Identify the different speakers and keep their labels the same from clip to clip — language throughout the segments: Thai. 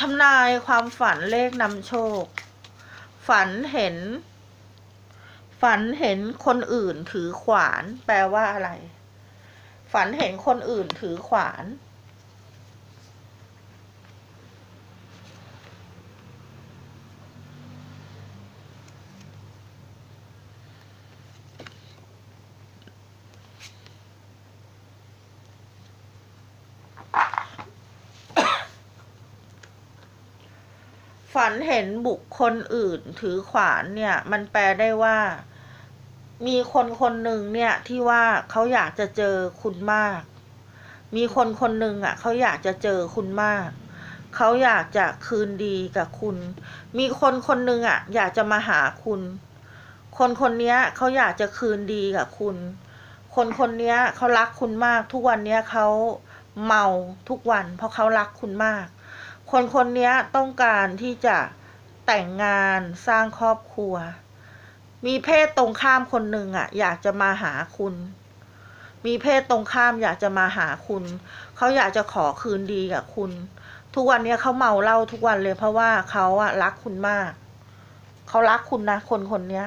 Speaker 1: ทำนายความฝันเลขนำโชค ฝันเห็น ฝันเห็นคนอื่นถือขวาน แปลว่าอะไร ฝันเห็นคนอื่นถือขวาน ฝันเห็นบุคคลอื่นถือขวานเนี่ย มันแปลได้ว่า มีคนคนหนึ่งเนี่ยที่ว่าเขาอยากจะเจอคุณมาก มีคนคนหนึ่งอะเขาอยากจะเจอคุณมาก เขาอยากจะคืนดีกับคุณ มีคนคนหนึ่งอะ อยากจะมาหาคุณ คนคนนี้เขาอยากจะคืนดีกับคุณ คนคนนี้เขารักคุณมาก ทุกวันเนี้ยเขาเมาทุกวัน เพราะเขารักคุณมาก คนคนนี้ต้องการที่จะแต่งงานสร้างครอบครัว มีเพศตรงข้ามคนหนึ่งอะ อยากจะมาหาคุณ มีเพศตรงข้ามอยากจะมาหาคุณ เขาอยากจะขอคืนดีกับคุณ ทุกวันนี้เขาเมาเหล้าทุกวันเลยเพราะว่าเขาอะรักคุณมาก เขารักคุณนะคนคนนี้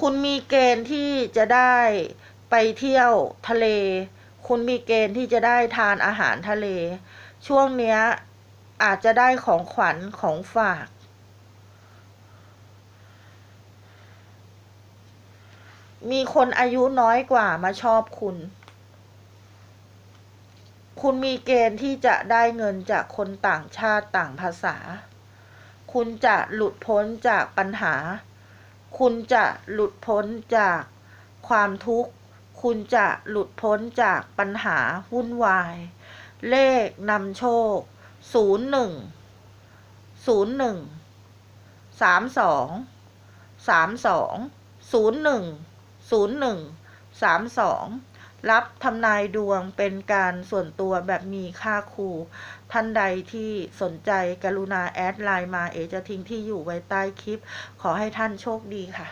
Speaker 1: คุณมีเกณฑ์ที่จะได้ ไปเที่ยวทะเล คุณมีเกณฑ์ที่จะได้ทานอาหารทะเล ช่วงเนี้ยอาจจะได้ของขวัญของฝาก มีคนอายุน้อยกว่ามาชอบคุณ คุณมีเกณฑ์ที่จะได้เงินจากคนต่างชาติต่างภาษา คุณจะหลุดพ้นจากปัญหา คุณจะหลุดพ้นจากความทุกข์ คุณจะหลุดพ้นจากปัญหาวุ่นวาย เลขนำโชคศูนย์หนึ่งศูนย์หนึ่งสามสองสามสองศูนย์หนึ่งศูนย์หนึ่งสามสองรับทำนายดวงเป็นการส่วนตัวแบบมีค่าครู ท่านใดที่สนใจกรุณาแอดไลน์มาเอจะทิ้งที่อยู่ไว้ใต้คลิป ขอให้ท่านโชคดีค่ะ